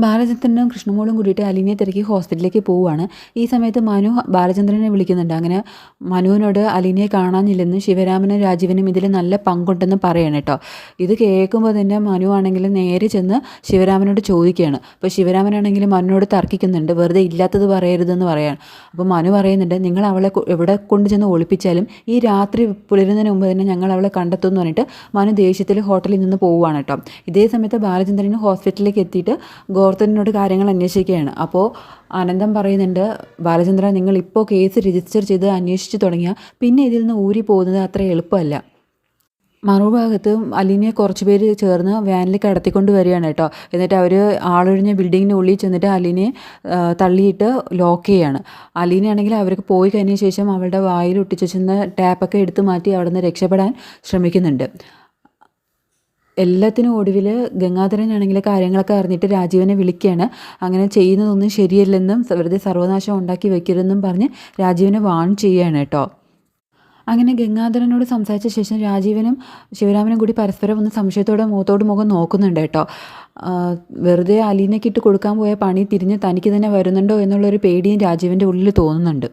ബാലചന്ദ്രനും കൃഷ്ണമോളും കൂടിയിട്ട് അലീനയെ തിരക്കി ഹോസ്പിറ്റലിലേക്ക് പോവുകയാണ്. ഈ സമയത്ത് മനു ബാലചന്ദ്രനെ വിളിക്കുന്നുണ്ട്. അങ്ങനെ മനുവിനോട് അലീനയെ കാണാനില്ലെന്നും ശിവരാമനും രാജീവനും ഇതിൽ നല്ല പങ്കുണ്ടെന്ന് പറയണം കേട്ടോ. ഇത് കേൾക്കുമ്പോൾ തന്നെ മനു ആണെങ്കിൽ നേരെ ചെന്ന് ശിവരാമനോട് ചോദിക്കുകയാണ്. അപ്പോൾ ശിവരാമനാണെങ്കിൽ മനുവിനോട് തർക്കിക്കുന്നുണ്ട്. വെറുതെ ഇല്ലാത്തത് പറയരുതെന്ന് പറയാണ്. അപ്പോൾ മനു പറയുന്നുണ്ട് നിങ്ങൾ അവളെ എവിടെ കൊണ്ട് ചെന്ന് ഒളിപ്പിച്ചാലും ഈ രാത്രി പുലരുന്നതിന് മുമ്പ് തന്നെ ഞങ്ങൾ അവളെ കണ്ടെത്തും എന്ന് പറഞ്ഞിട്ട് മനു ദേഷ്യത്തിൽ ഹോട്ടലിൽ നിന്ന് പോവുകയാണ് കേട്ടോ. ഇതേ സമയത്ത് ബാലചന്ദ്രന് ഹോസ്പിറ്റലിലേക്ക് എത്തിയിട്ട് ഗോവർദ്ധനോട് കാര്യങ്ങൾ അന്വേഷിക്കുകയാണ്. അപ്പോൾ ആനന്ദം പറയുന്നുണ്ട് ബാലചന്ദ്ര നിങ്ങൾ ഇപ്പോൾ കേസ് രജിസ്റ്റർ ചെയ്ത് അന്വേഷിച്ച് തുടങ്ങിയാൽ പിന്നെ ഇതിൽ നിന്ന് ഊരി പോകുന്നത് അത്ര എളുപ്പമല്ല. മറുഭാഗത്ത് അലീനയെ കുറച്ച് പേര് ചേർന്ന് വാനിൽ കടത്തിക്കൊണ്ട് വരികയാണ് കേട്ടോ. എന്നിട്ട് അവർ ആളൊഴിഞ്ഞ ബിൽഡിങ്ങിന്റെ ഉള്ളിൽ ചെന്നിട്ട് അലീനയെ തള്ളിയിട്ട് ലോക്ക് ചെയ്യാണ്. അലീനയാണെങ്കിൽ അവർക്ക് പോയി കഴിഞ്ഞ ശേഷം അവളുടെ വായിൽ ഒട്ടിച്ചു ചെന്ന് ടാപ്പൊക്കെ എടുത്തു മാറ്റി അവിടെ നിന്ന് രക്ഷപ്പെടാൻ ശ്രമിക്കുന്നുണ്ട്. എല്ലാത്തിനും ഒടുവിൽ ഗംഗാധരനാണെങ്കിൽ കാര്യങ്ങളൊക്കെ അറിഞ്ഞിട്ട് രാജീവനെ വിളിക്കുകയാണ് അങ്ങനെ ചെയ്യുന്നതൊന്നും ശരിയല്ലെന്നും വെറുതെ സർവനാശം ഉണ്ടാക്കി വെക്കരുതെന്നും പറഞ്ഞ് രാജീവനെ വാൺ ചെയ്യുകയാണ് കേട്ടോ. അങ്ങനെ ഗംഗാധരനോട് സംസാരിച്ച ശേഷം രാജീവനും ശിവരാമനും കൂടി പരസ്പരം ഒന്ന് സംശയത്തോടെ മുഖത്തോട് മുഖം നോക്കുന്നുണ്ട് കേട്ടോ. വെറുതെ അലീനയ്ക്കിട്ട് കൊടുക്കാൻ പോയ പണി തിരിഞ്ഞ് തനിക്ക് തന്നെ വരുന്നുണ്ടോ എന്നുള്ളൊരു പേടിയും രാജീവന്റെ ഉള്ളിൽ തോന്നുന്നുണ്ട്.